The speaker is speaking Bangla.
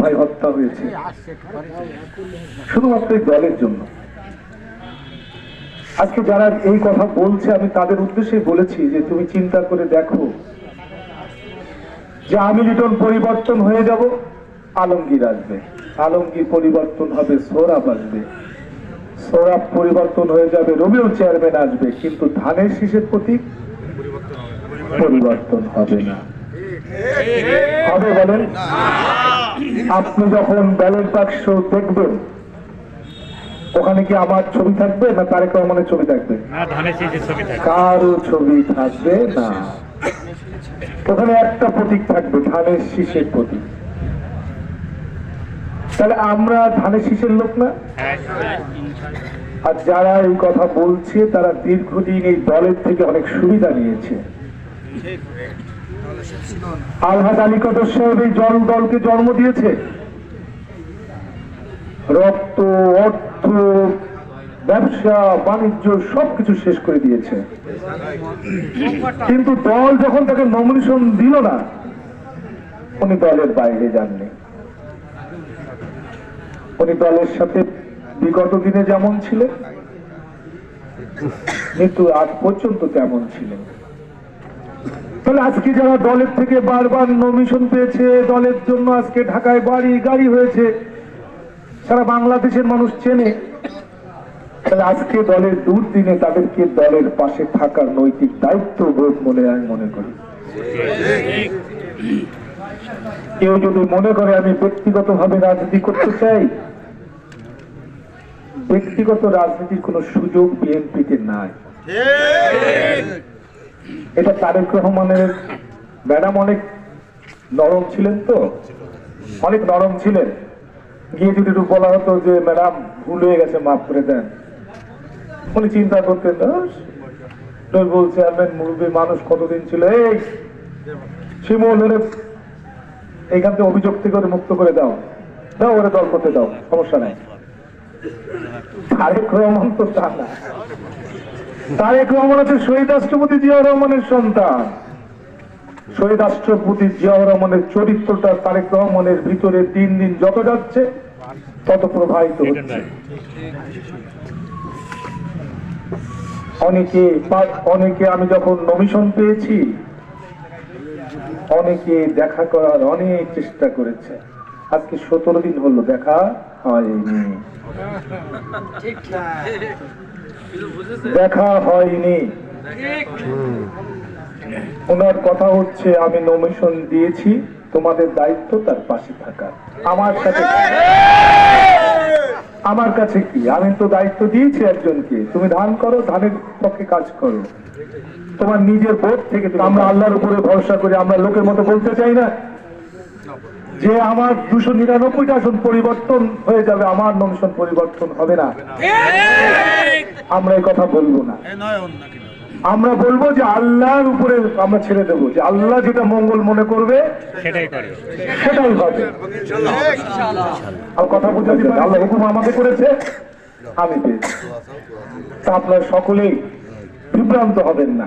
ভাই, হত্যা হয়েছে। শুধুমাত্র দলের জন্য। আজকে যারা এই কথা বলছে, আমি তাদের উদ্দেশ্যে বলেছি যে তুমি চিন্তা করে দেখো যে আমি পরিবর্তন হয়ে যাব, আলমগীর আসবে। আলমগীর পরিবর্তন হবে সৌরভ আসবে। সৌরভ পরিবর্তন হয়ে যাবে, রবিউল চেয়ারম্যান আসবে, কিন্তু ধানের শীষের প্রতীক পরিবর্তন হবে না। হবে বলেন? আপনি যখন ব্যালট বাক্স দেখবেন ওখানে কি আমার ছবি থাকবে না তারেক রহমানের ছবি থাকবে? কারও ছবি থাকবে না। ওখানে একটা প্রতীক থাকবে ধানের শীষের প্রতীক। তাহলে আমরা ধানের শীষের লোক না? হ্যাঁ। আর যারা এই কথা বলছে তারা দীর্ঘদিন এই দলের থেকে অনেক সুবিধা নিয়েছে। আলহাদ আলী কদর সাহেব এই জল দলকে জন্ম দিয়েছে। রক্ত, অর্থ, ব্যবসা, বাণিজ্য সবকিছু শেষ করে দিয়েছে। কিন্তু দল যখন তাকে নমিনেশন দিল না, উনি দলের বাইরে যাননি। উনি দলের সাথে বিগত দিনে যেমন ছিলেন মৃত্যু আজ পর্যন্ত তেমন ছিলেন। তাহলে আজকে যারা দলের থেকে বারবার নমিশন পেয়েছে, দলের জন্য আজকে ঢাকায় বাড়ি গাড়ি হয়েছে, সারা বাংলাদেশের মানুষ চেনে। তাহলে আজকে দলের দুর্দিনে তাদেরকে দলের পাশে থাকার নৈতিক দায়িত্ব বোধ মনে আমি মনে করি। কেউ যদি মনে করে আমি ব্যক্তিগতভাবে রাজনীতি করতে চাই, ব্যক্তিগত রাজনীতির কোনো সুযোগ বিএনপিতে নাই। এটা তারেক রহমানের ম্যাডাম অনেক নরম ছিলেন তো? অনেক নরম ছিলেন। গিয়ে যদি একটু বলা হতো যে, ম্যাডাম, ভুল হয়ে গেছে, মাফ করে দেন। উনি চিন্তা করতেন ডবল চেয়ারম্যান মুরব্বী মানুষ কতদিন ছিল? এই, শিমুল ওরে এইখান থেকে অভিযোগ থেকে ওরে মুক্ত করে দাও। দাও, ওরে দল করতে দাও, সমস্যা নাই। তারেক রহমান তো তা না। তারেক রহমান হচ্ছে শহীদ রাষ্ট্রপতি জিয়াউর রহমানের সন্তান। শহীদ রাষ্ট্রপতি জিয়াউর রহমানের চরিত্রটা তারেক রহমানের ভিতরে দিন দিন যত যাচ্ছে, তত প্রবাহিত হচ্ছে। অনেকে অনেকে আমি যখন নমিশন পেয়েছি, অনেকে দেখা করার অনেক চেষ্টা করেছে। আজকে সতেরো দিন হলো, দেখা হয়নি। দেখা হয়নি। ওনার কথা হচ্ছে, আমি নমিশন দিয়েছি, তোমাদের দায়িত্ব তার পাশে থাকা। আমার সাথে আমার কাছে কি? আমি তো দায়িত্ব দিয়েছি একজনকে। তুমি ধান করো, ধানের পক্ষে কাজ করো। তোমার নিজের বোধ থেকে আমরা আল্লাহর উপরে ভরসা করি, আমরা লোকের মতো বলতে চাই না। যে আমার দুশো নিরানব্বইটা আসন পরিবর্তন হয়ে যাবে আমার নমিশন পরিবর্তন হবে না। আমরা এই কথা বলব না। আমরা বলব যে আল্লাহর উপরে আমরা ছেড়ে দেবো যে আল্লাহ যেটা মঙ্গল মনে করবে সেটাই হবে। আর কথা পারি আল্লাহ হুকুম আমাকে করেছে আমি পেয়েছি। তা আপনারা সকলেই বিভ্রান্ত হবেন না।